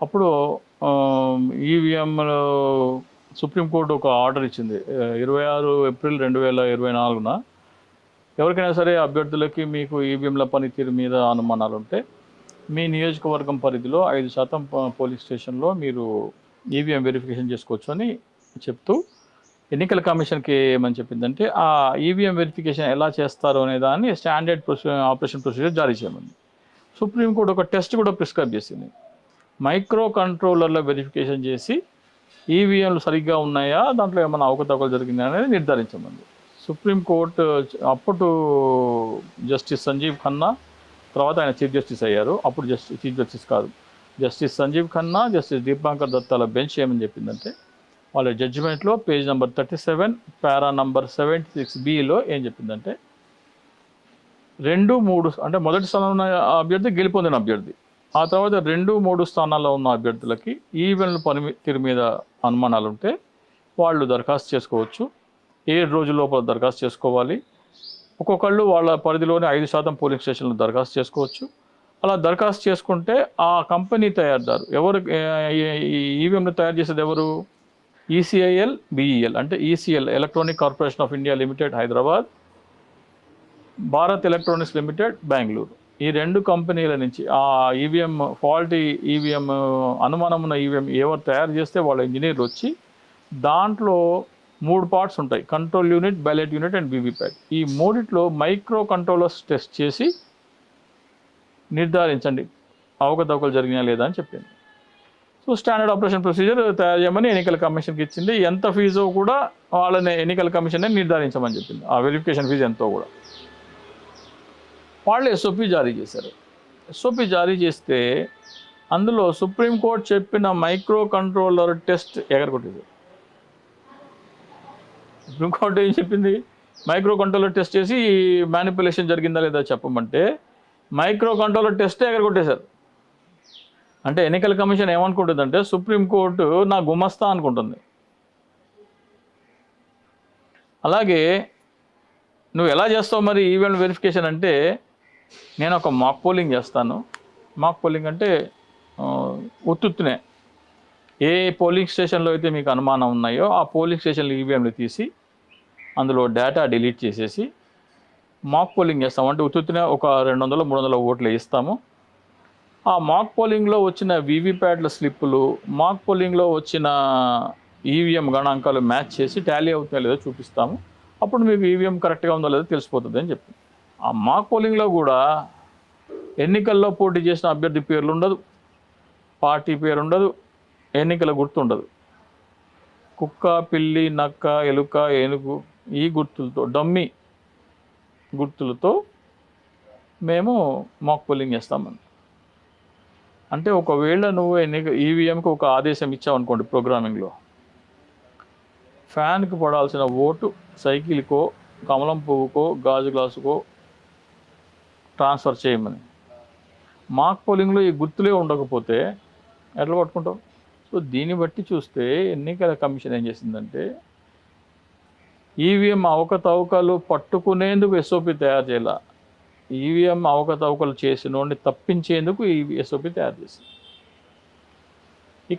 అప్పుడు ఈవీఎంలో సుప్రీంకోర్టు ఒక ఆర్డర్ ఇచ్చింది. ఇరవై ఆరు ఏప్రిల్ రెండు వేల ఇరవై నాలుగున ఎవరికైనా సరే అభ్యర్థులకి మీకు ఈవీఎంల పనితీరు మీద అనుమానాలు ఉంటే మీ నియోజకవర్గం పరిధిలో ఐదు శాతం ప- పోలీస్ స్టేషన్లో మీరు ఈవీఎం వెరిఫికేషన్ చేసుకోవచ్చు అని చెప్తూ ఎన్నికల కమిషన్కి ఏమని చెప్పిందంటే ఆ ఈవీఎం వెరిఫికేషన్ ఎలా చేస్తారు అనే దాన్ని స్టాండర్డ్ ప్రొసీ ఆపరేషన్ ప్రొసీజర్ జారీ చేయమని. సుప్రీంకోర్టు ఒక టెస్ట్ కూడా ప్రిస్క్రైబ్ చేసింది. మైక్రో కంట్రోలర్లో వెరిఫికేషన్ చేసి ఈవీఎంలు సరిగ్గా ఉన్నాయా? దాంట్లో ఏమైనా అవకతవకలు జరిగిందా అనేది నిర్ధారించమంది. సుప్రీంకోర్టు అప్పుడు జస్టిస్ సంజీవ్ ఖన్నా తర్వాత ఆయన చీఫ్ జస్టిస్ అయ్యారు. అప్పుడు జస్టిస్ చీఫ్ జస్టిస్ కాదు. జస్టిస్ సంజీవ్ ఖన్నా జస్టిస్ దీపాంకర్ దత్తాల బెంచ్ ఏమని చెప్పిందంటే వాళ్ళ జడ్జిమెంట్లో page number thirty seven para number seventy six below ఏం చెప్పిందంటే రెండు మూడు అంటే మొదటి స్థానంలో ఉన్న అభ్యర్థి గెలుపొందిన అభ్యర్థి. ఆ తర్వాత రెండు మూడు స్థానాల్లో ఉన్న అభ్యర్థులకి ఈవెన్ల పని తీరు మీద అనుమానాలు ఉంటే వాళ్ళు దరఖాస్తు చేసుకోవచ్చు. ఏడు రోజుల లోపల దరఖాస్తు చేసుకోవాలి. ఒక్కొక్కళ్ళు వాళ్ళ పరిధిలోని ఐదు శాతం పోలింగ్ స్టేషన్లు దరఖాస్తు చేసుకోవచ్చు. అలా దరఖాస్తు చేసుకుంటే ఆ కంపెనీ తయారుదారు ఎవరు ఈవీఎంలు తయారు చేసేది ఎవరు? ఈసీఐఎల్ బిఈఎల్ అంటే ECL electronic corporation of India limited Hyderabad Bharat electronics limited Bengaluru. ఈ రెండు కంపెనీల నుంచి ఆ ఈవీఎం ఫాల్టీ ఈవీఎం అనుమానం ఉన్న ఈవీఎం ఎవరు తయారు చేస్తే వాళ్ళ ఇంజనీర్లు వచ్చి దాంట్లో మూడు పార్ట్స్ ఉంటాయి. Control unit ballot unit and VVPAT ఈ మూడిట్లో మైక్రో కంట్రోలర్స్ టెస్ట్ చేసి నిర్ధారించండి. అవకతవకలు జరిగినా లేదా అని చెప్పింది సో స్టాండర్డ్ ఆపరేషన్ ప్రొసీజర్ తయారు చేయమని ఎన్నికల కమిషన్కి ఇచ్చింది. ఎంత ఫీజు కూడా వాళ్ళని ఎన్నికల కమిషన్ నిర్ధారించమని చెప్పింది. ఆ వెరిఫికేషన్ ఫీజు ఎంతో కూడా. వాళ్ళు ఎస్ఓపి జారీ చేశారు. ఎస్ఓపి జారీ చేస్తే అందులో సుప్రీంకోర్టు చెప్పిన మైక్రో కంట్రోలర్ టెస్ట్ ఎగరగొట్టేది. సుప్రీంకోర్టు ఏం చెప్పింది? మైక్రో కంట్రోలర్ టెస్ట్ చేసి మ్యానిపులేషన్ జరిగిందా లేదా చెప్పమంటే మైక్రో కంట్రోలర్ టెస్టే ఎగరగొట్టేశారు. అంటే ఎన్నికల కమిషన్ ఏమనుకుంటుందంటే సుప్రీంకోర్టు నా గుమస్తా అనుకుంటుంది. అలాగే నువ్వు ఎలా చేస్తావు మరి ఈవెంట్ వెరిఫికేషన్ అంటే నేను ఒక మాక్ పోలింగ్ చేస్తాను. మాక్ పోలింగ్ అంటే ఆ, ఉత్తుత్తునే ఏ పోలింగ్ స్టేషన్లో అయితే మీకు అనుమానం ఉన్నాయో ఆ పోలింగ్ స్టేషన్లో ఈవీఎంలు తీసి అందులో డేటా డిలీట్ చేసేసి మాక్ పోలింగ్ చేస్తాం అంటే ఉత్తుత్తునే ఒక రెండు వందల మూడు వందల ఓట్లు ఇస్తాము. ఆ మాక్ పోలింగ్లో వచ్చిన వీవీప్యాట్ల స్లిప్పులు మాక్ పోలింగ్లో వచ్చిన ఈవీఎం గణాంకాలు మ్యాచ్ చేసి టాలీ అవుతుందో లేదో చూపిస్తాము. అప్పుడు మీకు ఈవీఎం కరెక్ట్గా ఉందో లేదో తెలిసిపోతుంది అని చెప్పింది ఆ మాక్ పోలింగ్లో కూడా ఎన్నికల్లో పోటీ చేసిన అభ్యర్థి పేర్లు ఉండదు. పార్టీ పేరు ఉండదు. ఎన్నికల గుర్తు ఉండదు. కుక్క పిల్లి నక్క ఎలుక ఏనుగు ఈ గుర్తులతో డమ్మి గుర్తులతో మేము మాక్ పోలింగ్ చేస్తామని అంటే ఒకవేళ నువ్వు ఎన్నిక ఈవీఎంకి ఒక ఆదేశం ఇచ్చావు అనుకోండి ప్రోగ్రామింగ్లో ఫ్యాన్కి పడాల్సిన ఓటు సైకిల్కో కమలం పువ్వుకో గాజు గ్లాసుకో ట్రాన్స్ఫర్ చేయమని. మాక్ పోలింగ్లో ఈ గుర్తులే ఉండకపోతే ఎట్లా పట్టుకుంటాం సో దీన్ని బట్టి చూస్తే ఎన్నికల కమిషన్ ఏం చేసిందంటే ఈవీఎం అవకతవకలు పట్టుకునేందుకు ఎస్ఓపి తయారు చేయాల. ఈవీఎం అవకతవకలు చేసిన వాడిని తప్పించేందుకు ఈ ఎస్ఓపి తయారు చేసింది.